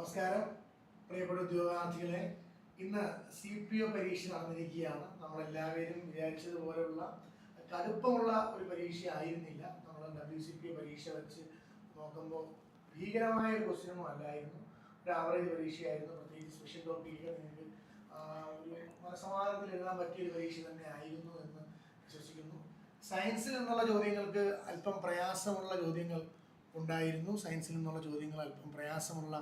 നമസ്കാരം. പ്രിയപ്പെട്ട ഉദ്യോഗാർത്ഥികളെ ഇന്ന് സി പി ഒ പരീക്ഷ നടന്നിരിക്കുകയാണ്. നമ്മളെല്ലാവരും വിചാരിച്ചതുപോലെയുള്ള കടുപ്പമുള്ള ഒരു പരീക്ഷ ആയിരുന്നില്ല. നമ്മൾ ഡബ്ല്യു സി പി ഒ പരീക്ഷ വെച്ച് നോക്കുമ്പോൾ ഭീകരമായ ഒരു ക്വസ്റ്റ്യനൊന്നും അല്ലായിരുന്നു. ഒരു ആവറേജ് പരീക്ഷയായിരുന്നു. പ്രത്യേകിച്ച് സ്പെഷ്യൽ ടോപ്പിക്ക് നിങ്ങൾക്ക് ഒരു മനസമാധാനത്തിൽ എഴുതാൻ പറ്റിയൊരു പരീക്ഷ തന്നെ ആയിരുന്നു എന്ന് വിശ്വസിക്കുന്നു. സയൻസിൽ നിന്നുള്ള ചോദ്യങ്ങൾക്ക് അല്പം പ്രയാസമുള്ള ചോദ്യങ്ങൾ ഉണ്ടായിരുന്നു. സയൻസിൽ നിന്നുള്ള ചോദ്യങ്ങൾ അല്പം പ്രയാസമുള്ള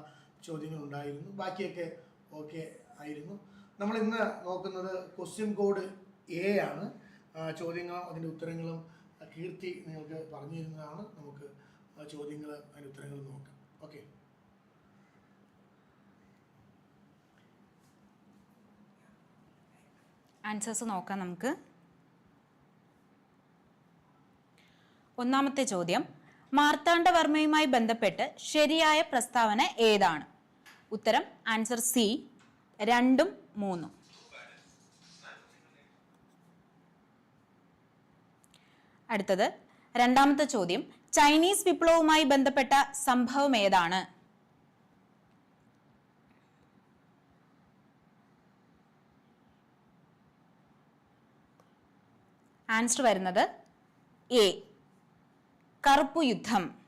ചോദ്യങ്ങൾ ഉണ്ടായിരുന്നു ബാക്കിയൊക്കെ ഓക്കെ ആയിരുന്നു. നമ്മൾ ഇന്ന് നോക്കുന്നത് ക്വസ്റ്റ്യൻ കോഡ് എ ആണ്. ചോദ്യങ്ങളും അതിന്റെ ഉത്തരങ്ങളും കീർത്തി നിങ്ങൾക്ക് പറഞ്ഞു തരുന്നതാണ് നമുക്ക് ചോദ്യങ്ങൾ അതിന്റെ ഉത്തരങ്ങൾ നോക്കാം. ഓക്കെ. ആൻസേഴ്സ് നോക്കാം നമുക്ക്. ഒന്നാമത്തെ ചോദ്യം മാർത്താണ്ഡവർമ്മയുമായി ബന്ധപ്പെട്ട് ശരിയായ പ്രസ്താവന ഏതാണ്? ഉത്തരം ആൻസർ സി. രണ്ടും മൂന്നും. അടുത്തത് രണ്ടാമത്തെ ചോദ്യം. ചൈനീസ് വിപ്ലവവുമായി ബന്ധപ്പെട്ട സംഭവം ഏതാണ്? ആൻസർ വരുന്നത് എ. കറുപ്പു യുദ്ധം.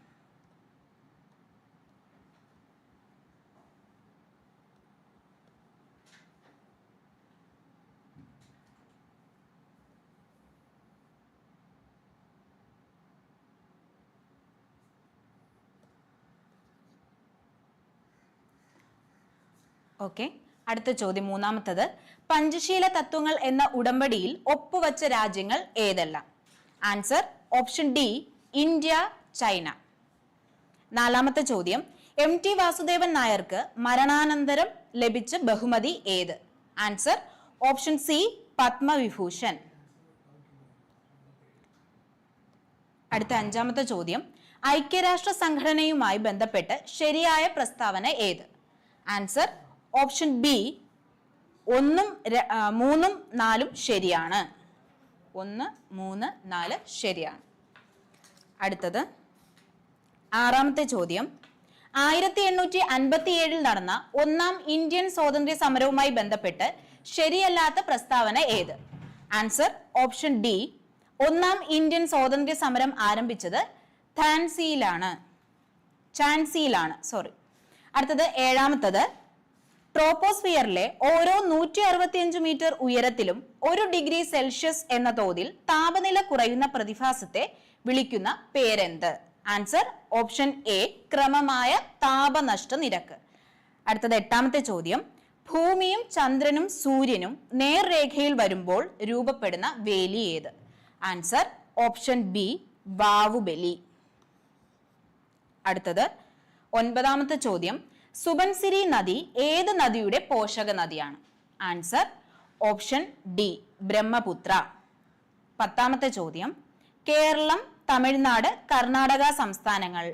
ഓക്കെ അടുത്ത ചോദ്യം മൂന്നാമത്തത്. പഞ്ചശീല തത്വങ്ങൾ എന്ന ഉടമ്പടിയിൽ ഒപ്പുവച്ച രാജ്യങ്ങൾ ഏതെല്ലാം? Answer option D India China നാലാമത്തെ ചോദ്യം. എം ടി വാസുദേവൻ നായർക്ക് മരണാനന്തരം ലഭിച്ച ബഹുമതി ഏത്? Answer option C Padma Vibhushan. അടുത്ത അഞ്ചാമത്തെ ചോദ്യം. ഐക്യരാഷ്ട്ര സംഘടനയുമായി ബന്ധപ്പെട്ട് ശരിയായ പ്രസ്താവന ഏത്? ആൻസർ ഓപ്ഷൻ ബി ഒന്നും മൂന്നും നാലും ശരിയാണ്. ഒന്ന് മൂന്ന് നാല് ശരിയാണ്. അടുത്തത് ആറാമത്തെ ചോദ്യം. ആയിരത്തി എണ്ണൂറ്റി അൻപത്തി ഏഴിൽ നടന്ന ഒന്നാം ഇന്ത്യൻ സ്വാതന്ത്ര്യ സമരവുമായി ബന്ധപ്പെട്ട് ശരിയല്ലാത്ത പ്രസ്താവന ഏത്? ആൻസർ ഓപ്ഷൻ ഡി ഒന്നാം ഇന്ത്യൻ സ്വാതന്ത്ര്യ സമരം ആരംഭിച്ചത് ഝാൻസിയിലാണ് ഝാൻസിയിലാണ് സോറി. അടുത്തത് ഏഴാമത്തത് ട്രോപ്പോസ്ഫിയറിലെ ഓരോ നൂറ്റി അറുപത്തിയഞ്ച് മീറ്റർ ഉയരത്തിലും ഒരു ഡിഗ്രി സെൽഷ്യസ് എന്ന തോതിൽ താപനില കുറയുന്ന പ്രതിഭാസത്തെ വിളിക്കുന്ന പേരെന്ത്? ആൻസർ ഓപ്ഷൻ എ ക്രമമായ താപനഷ്ട നിരക്ക്. അടുത്തത് എട്ടാമത്തെ ചോദ്യം. ഭൂമിയും ചന്ദ്രനും സൂര്യനും നേർരേഖയിൽ വരുമ്പോൾ രൂപപ്പെടുന്ന വേലി ഏത്? Answer option B Vavubali. അടുത്തത് ഒൻപതാമത്തെ ചോദ്യം. സുബൻസിരി നദി ഏത് നദിയുടെ പോഷക നദിയാണ്? Answer option D Brahmaputra. പത്താമത്തെ ചോദ്യം കേരളം തമിഴ്നാട് കർണാടക സംസ്ഥാനങ്ങൾ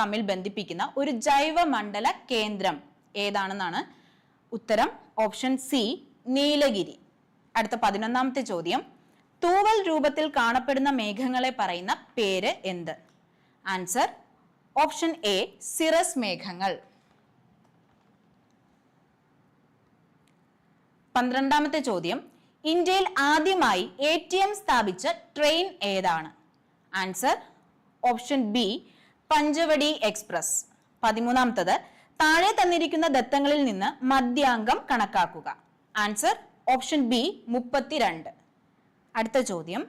തമ്മിൽ ബന്ധിപ്പിക്കുന്ന ഒരു ജൈവമണ്ഡല കേന്ദ്രം ഏതാണെന്നാണ് ഉത്തരം ഓപ്ഷൻ സി നീലഗിരി. അടുത്ത പതിനൊന്നാമത്തെ ചോദ്യം തൂവൽ രൂപത്തിൽ കാണപ്പെടുന്ന മേഘങ്ങളെ പറയുന്ന പേര് എന്ത്? ആൻസർ ഓപ്ഷൻ എ സിറസ് മേഘങ്ങൾ. പന്ത്രണ്ടാമത്തെ ചോദ്യം. ഇന്ത്യയിൽ ആദ്യമായി എ ടി എം സ്ഥാപിച്ച ട്രെയിൻ ഏതാണ്? Answer option B Panchavati express. പതിമൂന്നാമത്തത് താഴെ തന്നിരിക്കുന്ന ദത്തങ്ങളിൽ നിന്ന് മധ്യാംഗം കണക്കാക്കുക. ആൻസർ ഓപ്ഷൻ ബി മുപ്പത്തിരണ്ട്. അടുത്ത ചോദ്യം.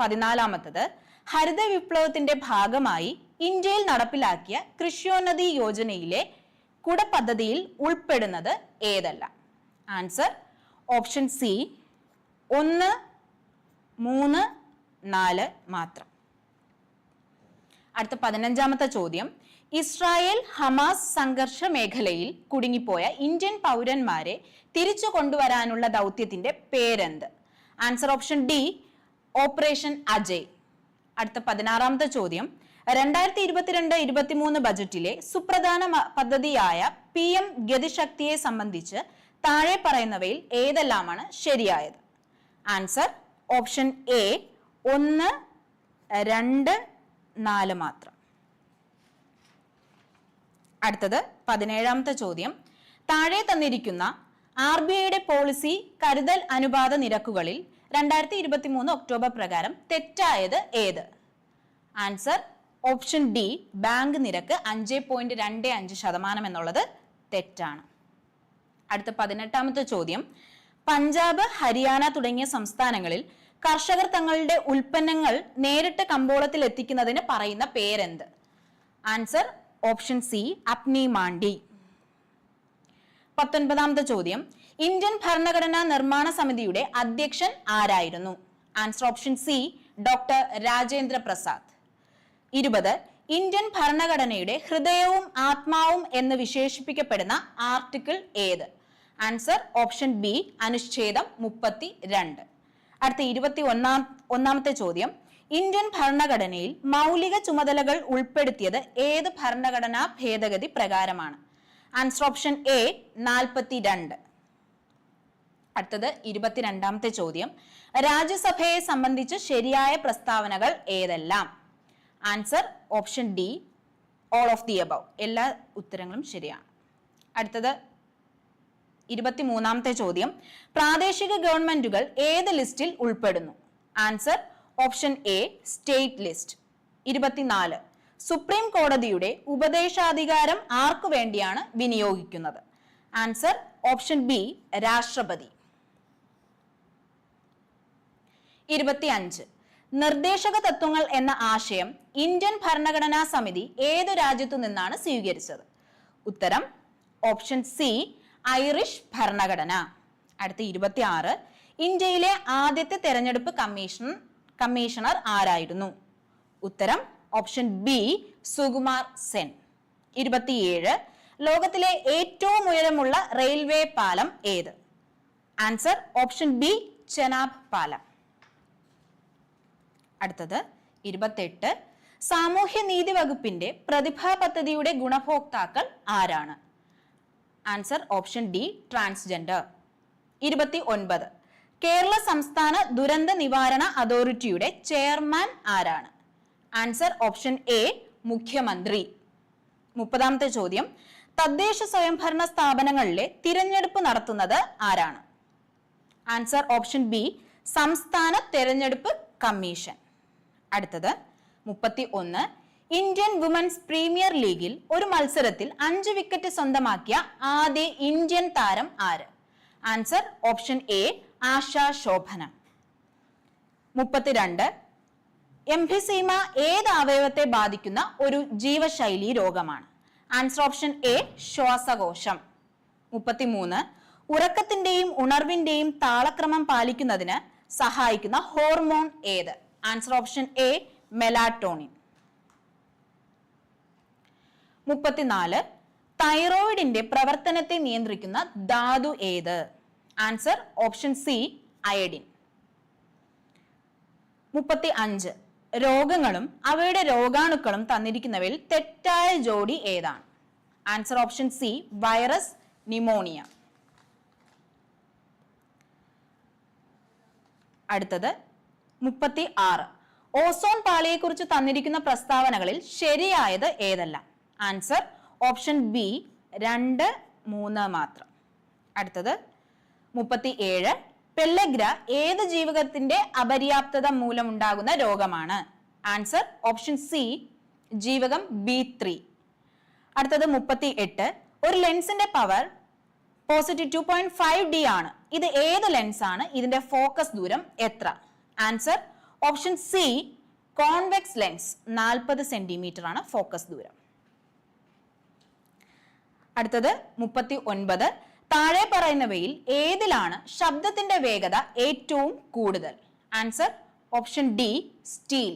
പതിനാലാമത്തത് ഹരിത വിപ്ലവത്തിന്റെ ഭാഗമായി ഇന്ത്യയിൽ നടപ്പിലാക്കിയ കൃഷ്യോന്നതി യോജനയിലെ കുട പദ്ധതിയിൽ ഉൾപ്പെടുന്നത് ഏതല്ല? ആൻസർ ഓപ്ഷൻ സി ഒന്ന് മൂന്ന് നാല് മാത്രം. അടുത്ത പതിനഞ്ചാമത്തെ ചോദ്യം. ഇസ്രായേൽ ഹമാസ് സംഘർഷ മേഖലയിൽ കുടുങ്ങിപ്പോയ ഇന്ത്യൻ പൗരന്മാരെ തിരിച്ചു കൊണ്ടുവരാനുള്ള ദൗത്യത്തിന്റെ പേരെന്ത്? Answer option D operation Ajay. അടുത്ത പതിനാറാമത്തെ ചോദ്യം. രണ്ടായിരത്തി ഇരുപത്തിരണ്ട് ഇരുപത്തിമൂന്ന് ബജറ്റിലെ സുപ്രധാന പദ്ധതിയായ പി എം ഗതിശക്തിയെ സംബന്ധിച്ച് താഴെ പറയുന്നവയിൽ ഏതെല്ലാമാണ് ശരിയായത്? ആൻസർ ഓപ്ഷൻ എ ഒന്ന് രണ്ട് നാല് മാത്രം. അടുത്തത് പതിനേഴാമത്തെ ചോദ്യം. താഴെ തന്നിരിക്കുന്ന ആർ ബി ഐയുടെ പോളിസി കരുതൽ അനുപാത നിരക്കുകളിൽ രണ്ടായിരത്തി ഇരുപത്തി മൂന്ന് ഒക്ടോബർ പ്രകാരം തെറ്റായത് ഏത്? ആൻസർ ഓപ്ഷൻ ഡി ബാങ്ക് നിരക്ക് അഞ്ച് പോയിന്റ് രണ്ട് അഞ്ച് ശതമാനം എന്നുള്ളത് തെറ്റാണ്. അടുത്ത പതിനെട്ടാമത്തെ ചോദ്യം. പഞ്ചാബ് ഹരിയാന തുടങ്ങിയ സംസ്ഥാനങ്ങളിൽ കർഷകർ തങ്ങളുടെ ഉൽപ്പന്നങ്ങൾ നേരിട്ട് കമ്പോളത്തിൽ എത്തിക്കുന്നതിന് പറയുന്ന പേരെന്ത്? Answer option C Apni Mandi പത്തൊൻപതാമത്തെ ചോദ്യം. ഇന്ത്യൻ ഭരണഘടനാ നിർമ്മാണ സമിതിയുടെ അധ്യക്ഷൻ ആരായിരുന്നു? Answer option C doctor Rajendra Prasad. ഇരുപത്. ഇന്ത്യൻ ഭരണഘടനയുടെ ഹൃദയവും ആത്മാവും എന്ന് വിശേഷിപ്പിക്കപ്പെടുന്ന ആർട്ടിക്കിൾ ഏത്? ആൻസർ ഓപ്ഷൻ ബി അനുച്ഛേദം മുപ്പത്തി രണ്ട് അടുത്ത ഇരുപത്തി ഒന്നാം ഒന്നാമത്തെ ചോദ്യം. ഇന്ത്യൻ ഭരണഘടനയിൽ മൗലിക ചുമതലകൾ ഉൾപ്പെടുത്തിയത് ഏത് ഭരണഘടനാ ഭേദഗതി പ്രകാരമാണ്? ആൻസർ ഓപ്ഷൻ എ നാൽപ്പത്തി രണ്ട് അടുത്തത് ഇരുപത്തിരണ്ടാമത്തെ ചോദ്യം. രാജ്യസഭയെ സംബന്ധിച്ച് ശരിയായ പ്രസ്താവനകൾ ഏതെല്ലാം? Answer option D all of the above എല്ലാ ഉത്തരങ്ങളും ശരിയാണ്. അടുത്തത് ഇരുപത്തിമൂന്നാമത്തെ ചോദ്യം. പ്രാദേശിക ഗവൺമെന്റുകൾ ഏത് ലിസ്റ്റിൽ ഉൾപ്പെടുന്നു? Answer option A state list. ഇരുപത്തിനാല്. സുപ്രീം കോടതിയുടെ ഉപദേശാധികാരം ആർക്കു വേണ്ടിയാണ് വിനിയോഗിക്കുന്നത്? ആൻസർ ഓപ്ഷൻ ബി രാഷ്ട്രപതി. ഇരുപത്തിയഞ്ച്. നിർദ്ദേശക തത്വങ്ങൾ എന്ന ആശയം ഇന്ത്യൻ ഭരണഘടനാ സമിതി ഏത് രാജ്യത്തു നിന്നാണ് സ്വീകരിച്ചത്? ഉത്തരം ഓപ്ഷൻ സി ഐറിഷ് ഭരണഘടന. അടുത്ത ഇരുപത്തി ആറ് ഇന്ത്യയിലെ ആദ്യത്തെ തെരഞ്ഞെടുപ്പ് കമ്മീഷൻ കമ്മീഷണർ ആരായിരുന്നു? ഉത്തരം ഓപ്ഷൻ ബി സുകുമാർ സെൻ. ഇരുപത്തിയേഴ്. ലോകത്തിലെ ഏറ്റവും ഉയരമുള്ള റെയിൽവേ പാലം ഏത്? ആൻസർ ഓപ്ഷൻ ബി ചെനാബ് പാലം. അടുത്തത് ഇരുപത്തെട്ട്. സാമൂഹ്യ നീതി വകുപ്പിന്റെ പ്രതിഭാ പദ്ധതിയുടെ ഗുണഭോക്താക്കൾ ആരാണ്? ആൻസർ ഓപ്ഷൻ ഡി ട്രാൻസ്ജെൻഡർ ഇരുപത്തി ഒൻപത് കേരള സംസ്ഥാന ദുരന്ത നിവാരണ അതോറിറ്റിയുടെ ചെയർമാൻ ആരാണ്? ആൻസർ ഓപ്ഷൻ എ മുഖ്യമന്ത്രി. മുപ്പതാമത്തെ ചോദ്യം. തദ്ദേശ സ്വയംഭരണ സ്ഥാപനങ്ങളിലെ തിരഞ്ഞെടുപ്പ് നടത്തുന്നത് ആരാണ്? ആൻസർ ഓപ്ഷൻ ബി സംസ്ഥാന തെരഞ്ഞെടുപ്പ് കമ്മീഷൻ. അടുത്തത് മുപ്പത്തി ഒന്ന് ഇന്ത്യൻ വുമൻസ് പ്രീമിയർ ലീഗിൽ ഒരു മത്സരത്തിൽ അഞ്ച് വിക്കറ്റ് സ്വന്തമാക്കിയ ആദ്യ ഇന്ത്യൻ താരം ആര്? Answer option A Asha Sobhana. മുപ്പത്തിരണ്ട്. എംഫിസീമ ഏത് അവയവത്തെ ബാധിക്കുന്ന ഒരു ജീവശൈലി രോഗമാണ്? ആൻസർ ഓപ്ഷൻ എ ശ്വാസകോശം. മുപ്പത്തിമൂന്ന്. ഉറക്കത്തിന്റെയും ഉണർവിന്റെയും താളക്രമം പാലിക്കുന്നതിന് സഹായിക്കുന്ന ഹോർമോൺ ഏത്? ആൻസർ ഓപ്ഷൻ എ മെലാറ്റോണിൻ മുപ്പത്തിനാല് തൈറോയിഡിന്റെ പ്രവർത്തനത്തെ നിയന്ത്രിക്കുന്ന ധാതു ഏത്? Answer option C iodine. മുപ്പത്തി അഞ്ച് രോഗങ്ങളും അവയുടെ രോഗാണുക്കളും തന്നിരിക്കുന്നവയിൽ തെറ്റായ ജോഡി ഏതാണ്? Answer option C virus pneumonia അടുത്തത് മുപ്പത്തി ആറ് ഓസോൺ പാളിയെക്കുറിച്ച് തന്നിരിക്കുന്ന പ്രസ്താവനകളിൽ ശരിയായത് ഏതെല്ലാം? ആൻസർ ഓപ്ഷൻ ബി രണ്ട് മൂന്ന് മാത്രം. അടുത്തത് മുപ്പത്തി ഏഴ് പെല്ലഗ്ര ഏത് ജീവകത്തിന്റെ അപര്യാപ്തത മൂലമുണ്ടാകുന്ന രോഗമാണ്? ആൻസർ ഓപ്ഷൻ സി ജീവകം ബി ത്രീ അടുത്തത് മുപ്പത്തി എട്ട് ഒരു ലെൻസിന്റെ power positive two point five D ആണ്. ഇത് ഏത് ലെൻസ് ആണ്? ഇതിന്റെ ഫോക്കസ് ദൂരം എത്ര? Answer option C convex lens നാൽപ്പത് സെന്റിമീറ്റർ ആണ് ഫോക്കസ് ദൂരം. അടുത്തത് മുപ്പത്തി ഒൻപത് താഴെ പറയുന്നവയിൽ ഏതിലാണ് ശബ്ദത്തിന്റെ വേഗത ഏറ്റവും കൂടുതൽ? ആൻസർ ഓപ്ഷൻ ഡി സ്റ്റീൽ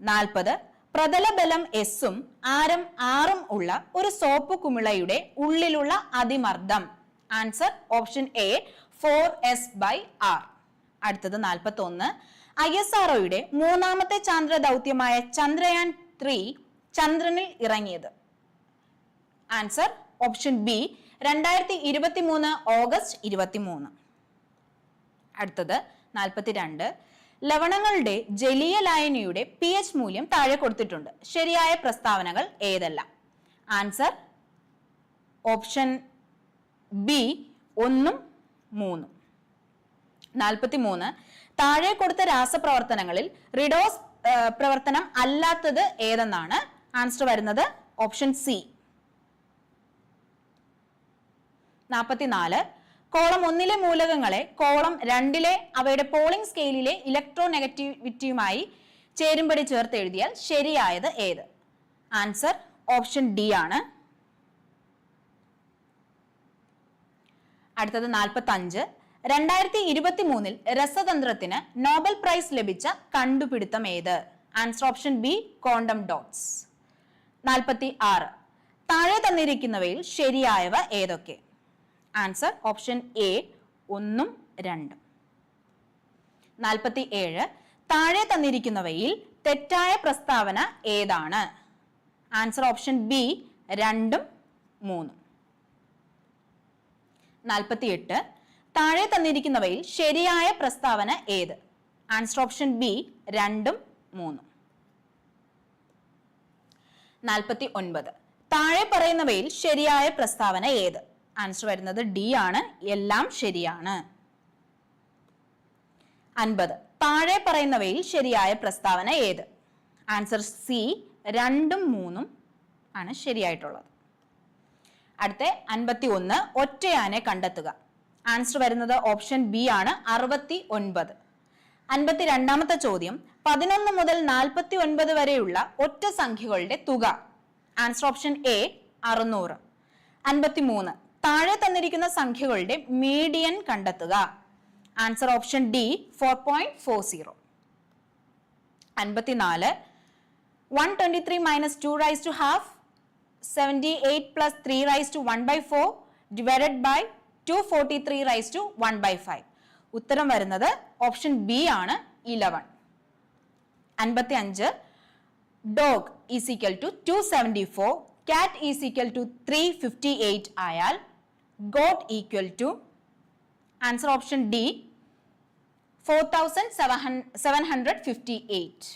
നാൽപ്പത്. പ്രതലബലം എസും ആരം ആറും ഉള്ള ഒരു സോപ്പ് കുമിളയുടെ ഉള്ളിലുള്ള അതിമർദ്ദം. Answer option A four S by R അടുത്തത് നാൽപ്പത്തി ഒന്ന് ഐ എസ് ആർഒയുടെ മൂന്നാമത്തെ ചാന്ദ്ര ദൗത്യമായ ചന്ദ്രയാൻ ത്രീ ചന്ദ്രനിൽ ഇറങ്ങിയത്. ആൻസർ ഓപ്ഷൻ ബി രണ്ടായിരത്തി ഇരുപത്തി മൂന്ന് ഓഗസ്റ്റ് ഇരുപത്തി മൂന്ന് അടുത്തത് നാൽപ്പത്തിരണ്ട്. ലവണങ്ങളുടെ ജലീയ ലായനിയുടെ പി എച്ച് മൂല്യം താഴെ കൊടുത്തിട്ടുണ്ട്. ശരിയായ പ്രസ്താവനകൾ ഏതെല്ലാം? ആൻസർ ഓപ്ഷൻ ബി ഒന്നും മൂന്നും. നാൽപ്പത്തി മൂന്ന് താഴെ കൊടുത്ത രാസപ്രവർത്തനങ്ങളിൽ റിഡോസ് പ്രവർത്തനം അല്ലാത്തത് ഏതെന്നാണ്? ആൻസർ വരുന്നത് ഓപ്ഷൻ സി നാൽപ്പത്തിനാല് കോളം ഒന്നിലെ മൂലകങ്ങളെ കോളം രണ്ടിലെ അവയുടെ പോളിംഗ് സ്കെയിലിലെ ഇലക്ട്രോ നെഗറ്റിവിറ്റിയുമായി ചേരുംപടി ചേർത്ത് എഴുതിയാൽ ശരിയായത് ഏത്? ആൻസർ ഓപ്ഷൻ ഡി ആണ്. അടുത്തത് നാൽപ്പത്തി അഞ്ച് രണ്ടായിരത്തി ഇരുപത്തി മൂന്നിൽ രസതന്ത്രത്തിന് നോബൽ പ്രൈസ് ലഭിച്ച കണ്ടുപിടുത്തം ഏത്? Answer option B quantum dots. നാൽപ്പത്തി ആറ് താഴെ തന്നിരിക്കുന്നവയിൽ ശരിയായവ ഏതൊക്കെ? ആൻസർ ഓപ്ഷൻ എ ഒന്നും രണ്ടും. നാൽപ്പത്തി ഏഴ് താഴെ തന്നിരിക്കുന്നവയിൽ തെറ്റായ പ്രസ്താവന ഏതാണ്? ആൻസർ ഓപ്ഷൻ ബി രണ്ടും മൂന്നും. നാൽപ്പത്തിയെട്ട് താഴെ തന്നിരിക്കുന്നവയിൽ ശരിയായ പ്രസ്താവന ഏത്? ആൻസർ ഓപ്ഷൻ ബി രണ്ടും മൂന്നും. നാൽപ്പത്തി ഒൻപത് താഴെ പറയുന്നവയിൽ ശരിയായ പ്രസ്താവന ഏത്? ആൻസർ വരുന്നത് ഡി ആണ്. എല്ലാം ശരിയാണ്. അൻപത്. താഴെ പറയുന്നവയിൽ ശരിയായ പ്രസ്താവന ഏത്? ആൻസർ സി രണ്ടും മൂന്നും ആണ് ശരിയായിട്ടുള്ളത്. അടുത്ത അൻപത്തി ഒന്ന് ഒറ്റയാനെ കണ്ടെത്തുക. ആൻസർ വരുന്നത് ഓപ്ഷൻ ബി ആണ്. അറുപത്തി ഒൻപത് അൻപത്തി രണ്ടാമത്തെ ചോദ്യം. പതിനൊന്ന് മുതൽ നാൽപ്പത്തി ഒൻപത് വരെയുള്ള ഒറ്റ സംഖ്യകളുടെ തുക. ആൻസർ ഓപ്ഷൻ എ അറുന്നൂറ്. അൻപത്തി മൂന്ന് താഴെ തന്നിരിക്കുന്ന സംഖ്യകളുടെ മീഡിയൻ കണ്ടെത്തുക. Answer option D four point four zero അൻപത്തിനാല്. One twenty three minus two rise two half seventy eight plus three rise two one by four divided by two forty three rise two one by five ഉത്തരം വരുന്നത് option B ആണ് eleven അൻപത്തി അഞ്ച് dog is equal to two seventy four cat is equal to three fifty eight ആയാൽ goat equal to answer option D four thousand seven hundred fifty eight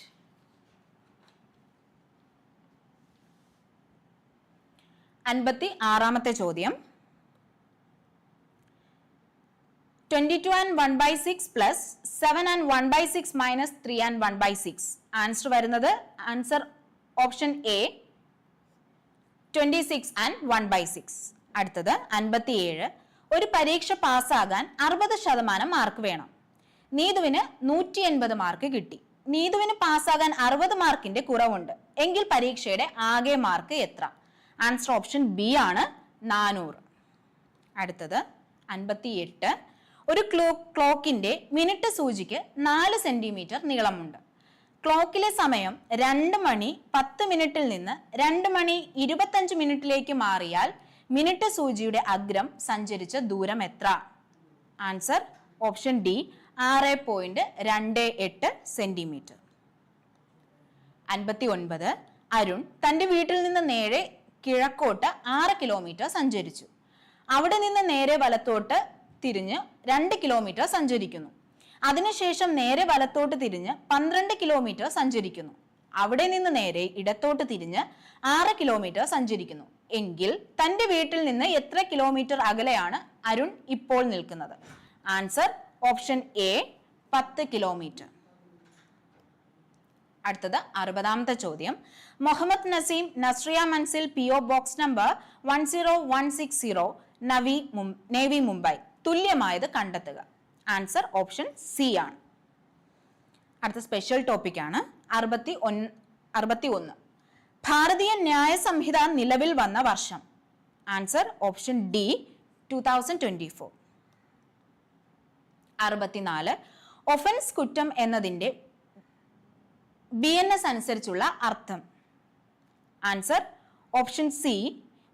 അൻപത്തി ആറാമത്തെ ചോദ്യം. Twenty two and one by six plus seven and one by six minus three and one by six answer വരുന്നത് answer option A twenty six and one by six അടുത്തത് അൻപത്തിയേഴ്. ഒരു പരീക്ഷ പാസ്സാകാൻ അറുപത് ശതമാനം മാർക്ക് വേണം. നീതുവിന് നൂറ്റി എൺപത് മാർക്ക് കിട്ടി. നീതുവിന് പാസ്സാകാൻ അറുപത് മാർക്കിന്റെ കുറവുണ്ട്. എങ്കിൽ പരീക്ഷയുടെ ആകെ മാർക്ക് എത്ര? ആൻസർ ഓപ്ഷൻ ബി ആണ് നാനൂറ്. അടുത്തത് അൻപത്തിയെട്ട്. ഒരു ക്ലോ ക്ലോക്കിന്റെ മിനിറ്റ് സൂചിക്ക് നാല് സെന്റിമീറ്റർ നീളമുണ്ട്. ക്ലോക്കിലെ സമയം രണ്ട് മണി പത്ത് മിനിറ്റിൽ നിന്ന് രണ്ട് മണി ഇരുപത്തഞ്ച് മിനിറ്റിലേക്ക് മാറിയാൽ മിനിറ്റ് സൂചിയുടെ അഗ്രം സഞ്ചരിച്ച ദൂരം എത്ര? ആൻസർ ഓപ്ഷൻ ഡി ആറ് പോയിന്റ് രണ്ട് എട്ട് സെന്റിമീറ്റർ. അൻപത്തി ഒൻപത് അരുൺ തന്റെ വീട്ടിൽ നിന്ന് നേരെ കിഴക്കോട്ട് ആറ് കിലോമീറ്റർ സഞ്ചരിച്ചു. അവിടെ നിന്ന് നേരെ വലത്തോട്ട് തിരിഞ്ഞ് രണ്ട് കിലോമീറ്റർ സഞ്ചരിക്കുന്നു. അതിനുശേഷം നേരെ വലത്തോട്ട് തിരിഞ്ഞ് പന്ത്രണ്ട് കിലോമീറ്റർ സഞ്ചരിക്കുന്നു. അവിടെ നിന്ന് നേരെ ഇടത്തോട്ട് തിരിഞ്ഞ് ആറ് കിലോമീറ്റർ സഞ്ചരിക്കുന്നു. എങ്കിൽ തന്റെ വീട്ടിൽ നിന്ന് എത്ര കിലോമീറ്റർ അകലെയാണ് അരുൺ ഇപ്പോൾ നിൽക്കുന്നത്? ആൻസർ ഓപ്ഷൻ എ പത്ത് കിലോമീറ്റർ അടുത്തത് അറുപതാമത്തെ ചോദ്യം. Muhammad Naseem Nazriya Manzil P O box number one zero one six zero Navi Navi Mumbai. തുല്യമായത് കണ്ടെത്തുക. ആൻസർ ഓപ്ഷൻ സി ആണ്. അടുത്ത സ്പെഷ്യൽ ടോപ്പിക്കാണ് അറുപത്തി ഒൻ അറുപത്തി ഒന്ന്. ഭാരതീയ ന്യായ സംഹിത നിലവിൽ വന്ന വർഷം. Answer option D two thousand twenty four അറുപത്തിനാല്. ഒഫൻസ് കുറ്റം എന്നതിന്റെ ബി എൻ എസ് അനുസരിച്ചുള്ള അർത്ഥം. Answer option C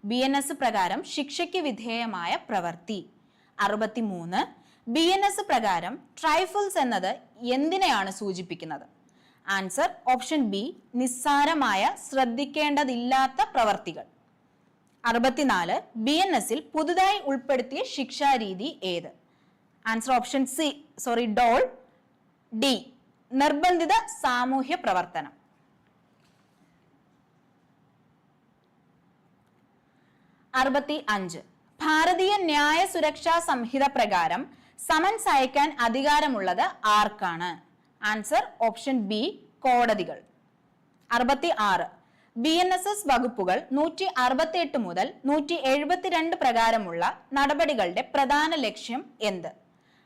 B N S പ്രകാരം ശിക്ഷയ്ക്ക് വിധേയമായ പ്രവൃത്തി. അറുപത്തിമൂന്ന്. ബി എൻ എസ് പ്രകാരം ട്രൈഫിൾസ് എന്നത് എന്തിനെയാണ് സൂചിപ്പിക്കുന്നത്? ആൻസർ ഓപ്ഷൻ ബി നിസ്സാരമായ ശ്രദ്ധിക്കേണ്ടതില്ലാത്ത പ്രവർത്തികൾ. അറുപത്തിനാല് ബി എൻ എസിൽ പുതുതായി ഉൾപ്പെടുത്തിയ ശിക്ഷാരീതി ഏത്? ആൻസർ ഓപ്ഷൻ സി സോറി ഡോൾ ഡി നിർബന്ധിത സാമൂഹ്യ പ്രവർത്തനം. അറുപത്തി അഞ്ച് ഭാരതീയ ന്യായ സുരക്ഷാ സംഹിത പ്രകാരം സമൻസ് അയക്കാൻ അധികാരമുള്ളത് ആർക്കാണ്? ആൻസർ ഓപ്ഷൻ ബി കോടതികൾ. അറുപത്തി ആറ് ബി എൻ എസ് എസ് വകുപ്പുകൾ നൂറ്റി അറുപത്തി എട്ട് മുതൽ നൂറ്റി എഴുപത്തിരണ്ട് പ്രകാരമുള്ള നടപടികളുടെ പ്രധാന ലക്ഷ്യം എന്ത്?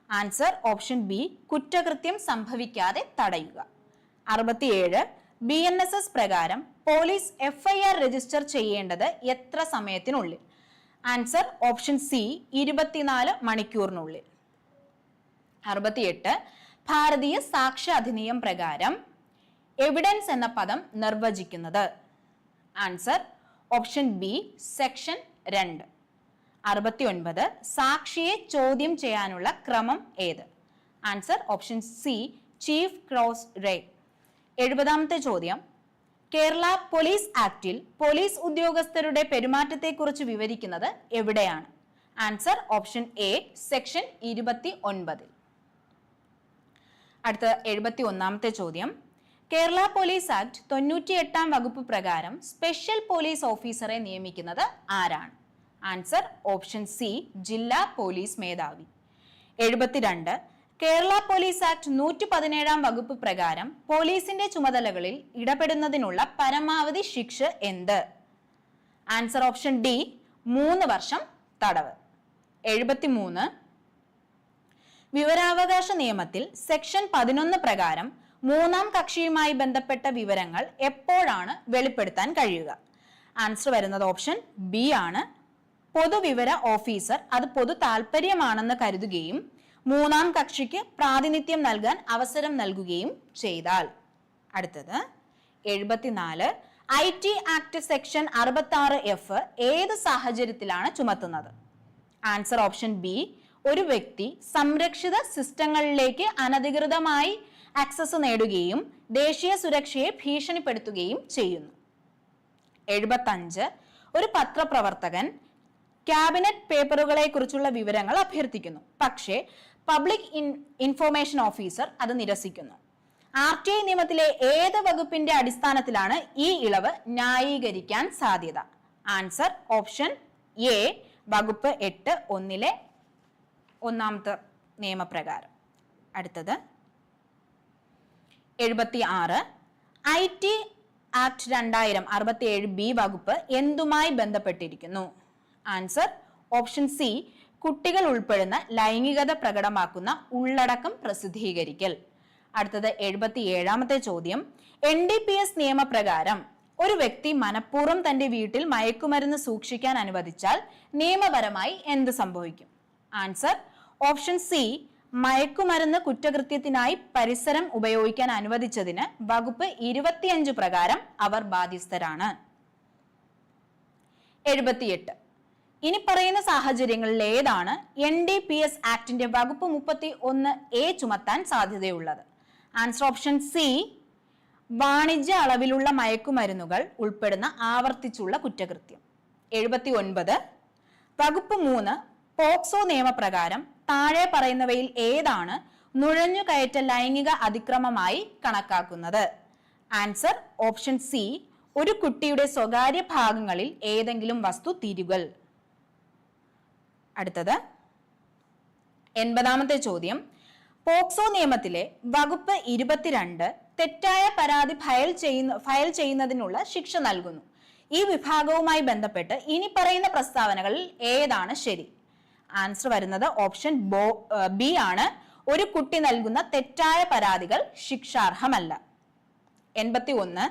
ആൻസർ ഓപ്ഷൻ ബി കുറ്റകൃത്യം സംഭവിക്കാതെ തടയുക. അറുപത്തിയേഴ്. ബി എൻ എസ് എസ് പ്രകാരം പോലീസ് എഫ്ഐആർ രജിസ്റ്റർ ചെയ്യേണ്ടത് എത്ര സമയത്തിനുള്ളിൽ? ആൻസർ ഓപ്ഷൻ സി ഇരുപത്തിനാല് മണിക്കൂറിനുള്ളിൽ. അറുപത്തിയെട്ട്. ഭാരതീയ സാക്ഷ്യ അധിനിയം പ്രകാരം എവിഡൻസ് എന്ന പദം നിർവചിക്കുന്നത്. ആൻസർ ഓപ്ഷൻ ബി സെക്ഷൻ രണ്ട്. അറുപത്തി ഒൻപത് സാക്ഷിയെ ചോദ്യം ചെയ്യാനുള്ള ക്രമം ഏത്? Answer option C chief cross re എഴുപതാമത്തെ ചോദ്യം. കേരള പോലീസ് ആക്ടിൽ പോലീസ് ഉദ്യോഗസ്ഥരുടെ പെരുമാറ്റത്തെക്കുറിച്ച് വിവരിക്കുന്നത് എവിടെയാണ്? ആൻസർ ഓപ്ഷൻ എ സെക്ഷൻ ഇരുപത്തി ഒൻപതിൽ അടുത്ത എഴുപത്തി ഒന്നാമത്തെ ചോദ്യം. കേരള പോലീസ് ആക്ട് തൊണ്ണൂറ്റി എട്ടാം വകുപ്പ് പ്രകാരം സ്പെഷ്യൽ പോലീസ് ഓഫീസറെ നിയമിക്കുന്നത് ആരാണ്? ആൻസർ ഓപ്ഷൻ സി ജില്ലാ പോലീസ് മേധാവി. എഴുപത്തിരണ്ട്. കേരള പോലീസ് ആക്ട് നൂറ്റി പതിനേഴാം വകുപ്പ് പ്രകാരം പോലീസിന്റെ ചുമതലകളിൽ ഇടപെടുന്നതിനുള്ള പരമാവധി ശിക്ഷ എന്ത്? ആൻസർ ഓപ്ഷൻ ഡി മൂന്ന് വർഷം തടവ്. എഴുപത്തിമൂന്ന്. വിവരാവകാശ നിയമത്തിൽ സെക്ഷൻ പതിനൊന്ന് പ്രകാരം മൂന്നാം കക്ഷിയുമായി ബന്ധപ്പെട്ട വിവരങ്ങൾ എപ്പോഴാണ് വെളിപ്പെടുത്താൻ കഴിയുക? ആൻസർ വരുന്നത് ഓപ്ഷൻ ബി ആണ്. പൊതുവിവര ഓഫീസർ അത് പൊതു താല്പര്യമാണെന്ന് കരുതുകയും മൂന്നാം കക്ഷിക്ക് പ്രാതിനിധ്യം നൽകാൻ അവസരം നൽകുകയും ചെയ്താൽ. അടുത്തത് എഴുപത്തിനാല് ഐ ടി ആക്ട് സെക്ഷൻ അറുപത്തി ആറ് എഫ് ഏത് സാഹചര്യത്തിലാണ് ചുമത്തുന്നത്? ആൻസർ ഓപ്ഷൻ ബി ഒരു വ്യക്തി സംരക്ഷിത സിസ്റ്റങ്ങളിലേക്ക് അനധികൃതമായി ആക്സസ് നേടുകയും ദേശീയ സുരക്ഷയെ ഭീഷണിപ്പെടുത്തുകയും ചെയ്യുന്നു. എഴുപത്തഞ്ച് ഒരു പത്രപ്രവർത്തകൻ ക്യാബിനറ്റ് പേപ്പറുകളെ കുറിച്ചുള്ള വിവരങ്ങൾ അഭ്യർത്ഥിക്കുന്നു. പക്ഷേ പബ്ലിക് ഇൻഫോർമേഷൻ ഓഫീസർ അത് നിരസിക്കുന്നു. ആർ ടി ഐ നിയമത്തിലെ ഏത് വകുപ്പിന്റെ അടിസ്ഥാനത്തിലാണ് ഈ ഇളവ് ന്യായീകരിക്കാൻ സാധ്യത? ആൻസർ ഓപ്ഷൻ എ വകുപ്പ് എട്ട് ഒന്നിലെ ഒന്നാമത്തെ നിയമപ്രകാരം. അടുത്തത്. എഴുപത്തി ആറ് ഐ ടി ആക്ട് രണ്ടായിരം അറുപത്തി ഏഴ് ബി വകുപ്പ് എന്തുമായി ബന്ധപ്പെട്ടിരിക്കുന്നു? ആൻസർ ഓപ്ഷൻ സി കുട്ടികൾ ഉൾപ്പെടുന്ന ലൈംഗികത പ്രകടമാക്കുന്ന ഉള്ളടക്കം പ്രസിദ്ധീകരിക്കൽ. അടുത്തത് എഴുപത്തി ഏഴാമത്തെ ചോദ്യം. എൻ ഡി പി എസ് നിയമപ്രകാരം ഒരു വ്യക്തി മനഃപൂർവം തന്റെ വീട്ടിൽ മയക്കുമരുന്ന് സൂക്ഷിക്കാൻ അനുവദിച്ചാൽ നിയമപരമായി എന്ത് സംഭവിക്കും? ആൻസർ ഓപ്ഷൻ സി മയക്കുമരുന്ന് കുറ്റകൃത്യത്തിനായി പരിസരം ഉപയോഗിക്കാൻ അനുവദിച്ചതിന് വകുപ്പ് ഇരുപത്തിയഞ്ച് പ്രകാരം അവർ ബാധ്യസ്ഥരാണ്. എഴുപത്തിയെട്ട്. ഇനി പറയുന്ന സാഹചര്യങ്ങളിൽ ഏതാണ് എൻ ഡി പി എസ് ആക്ടിന്റെ വകുപ്പ് മുപ്പത്തി ഒന്ന് എ ചുമത്താൻ സാധ്യതയുള്ളത്? ആൻസർ ഓപ്ഷൻ സി വാണിജ്യ അളവിലുള്ള മയക്കുമരുന്നുകൾ ഉൾപ്പെടുന്ന ആവർത്തിച്ചുള്ള കുറ്റകൃത്യം. എഴുപത്തി ഒൻപത് വകുപ്പ് മൂന്ന് പോക്സോ നിയമപ്രകാരം താഴെ പറയുന്നവയിൽ ഏതാണ് നുഴഞ്ഞുകയറ്റ ലൈംഗിക അതിക്രമമായി കണക്കാക്കുന്നത്? ആൻസർ ഓപ്ഷൻ സി ഒരു കുട്ടിയുടെ സ്വകാര്യ ഭാഗങ്ങളിൽ ഏതെങ്കിലും വസ്തു തിരുകൾ അടുത്തത് എൺപതാമത്തെ ചോദ്യം. പോക്സോ നിയമത്തിലെ വകുപ്പ് ഇരുപത്തിരണ്ട് തെറ്റായ പരാതി ഫയൽ ചെയ്യുന്ന ഫയൽ ചെയ്യുന്നതിനുള്ള ശിക്ഷ നൽകുന്നു. ഈ വിഭാഗവുമായി ബന്ധപ്പെട്ട് ഇനി പറയുന്ന പ്രസ്താവനകളിൽ ഏതാണ് ശരി? ആൻസർ വരുന്നത് ഓപ്ഷൻ ബോ ആണ്. ഒരു കുട്ടി നൽകുന്ന തെറ്റായ പരാതികൾ ശിക്ഷാർഹമല്ല. എൺപത്തി ഒന്ന്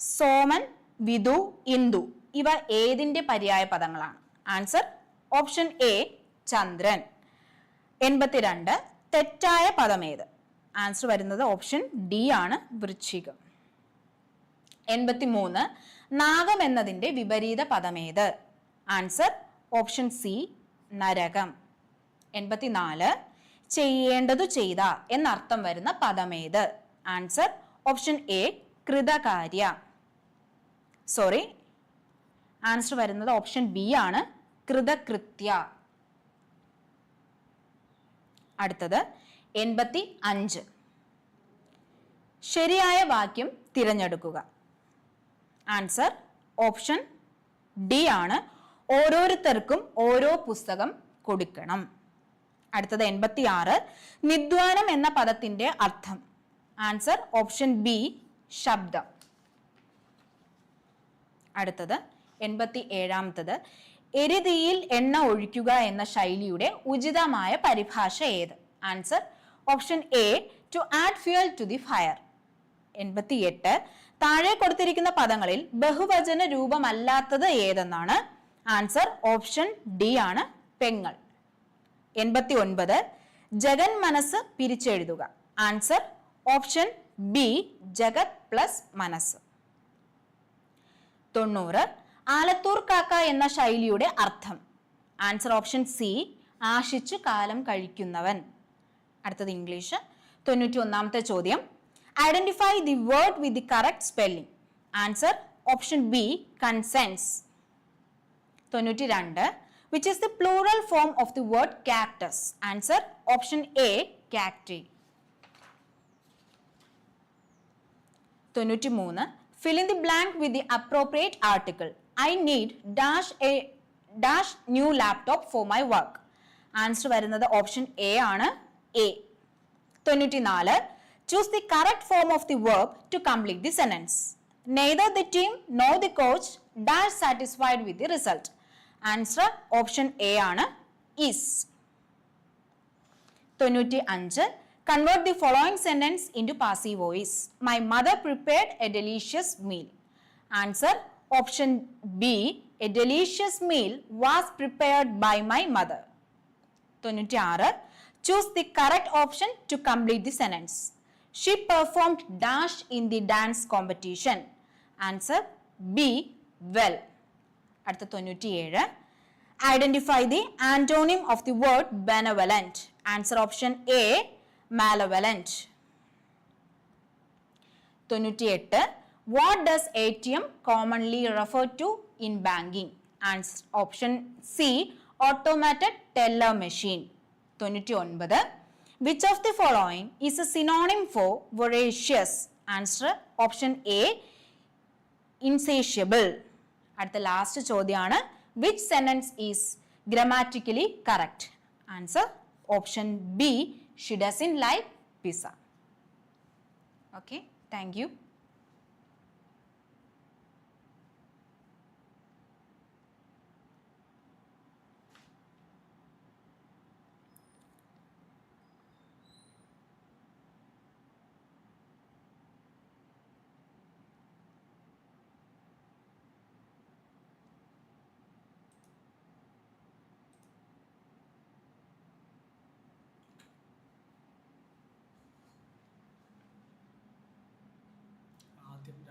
സോമൻ വിധു ഇന്ദു ഇവ ഏതിന്റെ പര്യായ പദങ്ങളാണ്? ആൻസർ ഓപ്ഷൻ എ ചന്ദ്രൻ. എൺപത്തിരണ്ട്. തെറ്റായ പദമേത് ആൻസർ വരുന്നത് ഓപ്ഷൻ ഡി ആണ് വൃശ്ചികം. എൺപത്തി മൂന്ന് നാഗം എന്നതിന്റെ വിപരീത പദമേത് ആൻസർ ഓപ്ഷൻ സി നരകം. എൺപത്തിനാല് ചെയ്യേണ്ടതു ചെയ്ത എന്നർത്ഥം വരുന്ന പദമേത് ആൻസർ ഓപ്ഷൻ എ കൃതകാര്യ. സോറി ആൻസർ വരുന്നത് ഓപ്ഷൻ ബി ആണ് കൃതകൃത്യ. അടുത്തത് എൺപത്തി അഞ്ച് ശരിയായ വാക്യം തിരഞ്ഞെടുക്കുക. ആൻസർ ഓപ്ഷൻ ഡി ആണ് ഓരോരുത്തർക്കും ഓരോ പുസ്തകം കൊടുക്കണം. അടുത്തത് എൺപത്തി ആറ് നിദ്വാനം എന്ന പദത്തിന്റെ അർത്ഥം. ആൻസർ ഓപ്ഷൻ ബി ശബ്ദം. അടുത്തത് എൺപത്തി ഏഴാമത്തത് എരുതിയിൽ എണ്ണ ഒഴിക്കുക എന്ന ശൈലിയുടെ ഉചിതമായ പരിഭാഷ ഏത്? Answer option A to add fuel to the fire എൺപത്തി എട്ട് താഴെ കൊടുത്തിരിക്കുന്ന പദങ്ങളിൽ ബഹുവചന രൂപമല്ലാത്തത് ഏതെന്നാണ്? ആൻസർ ഓപ്ഷൻ ഡി ആണ് പെങ്ങൾ. എൺപത്തി ഒൻപത് ജഗൻ മനസ്സ് പിരിച്ചെഴുതുക. ആൻസർ ഓപ്ഷൻ ബി ജഗത് പ്ലസ് മനസ്സ്. തൊണ്ണൂറ് ആലത്തൂർ കാക്ക എന്ന ശൈലിയുടെ അർത്ഥം. ആൻസർ ഓപ്ഷൻ സി ആശിച്ചു കാലം കഴിക്കുന്നവൻ. അടുത്തത് ഇംഗ്ലീഷ്. തൊണ്ണൂറ്റി ഒന്നാമത്തെ ചോദ്യം. Identify the word with the correct spelling answer option B consensus തൊണ്ണൂറ്റി രണ്ട് which is the plural form of the word cactus answer option A cacti തൊണ്ണൂറ്റി മൂന്ന് fill in the blank with the appropriate article. I need dash a dash new laptop for my work. Answer വരുന്നത് option A ആണ്. A തൊണ്ണൂറ്റി നാല് choose the correct form of the verb to complete the sentence neither the team no the coach dash satisfied with the result answer option A ആണ് is തൊണ്ണൂറ്റി അഞ്ച് convert the following sentence into passive voice my mother prepared a delicious meal answer option B a delicious meal was prepared by my mother തൊണ്ണൂറ്റി ആറ് choose the correct option to complete the sentence she performed dash in the dance competition answer B well അടുത്ത തൊണ്ണൂറ്റിയേഴ്. Identify the antonym of the word benevolent answer option A malevolent തൊണ്ണൂറ്റിയെട്ട്. What does A T M commonly refer to in banking answer option C automated teller machine തൊണ്ണൂറ്റി ഒൻപത് which of the following is a synonym for voracious answer option A insatiable അടുത്ത last ചോദ്യമാണ് which sentence is grammatically correct answer option B she doesn't like pizza okay thank you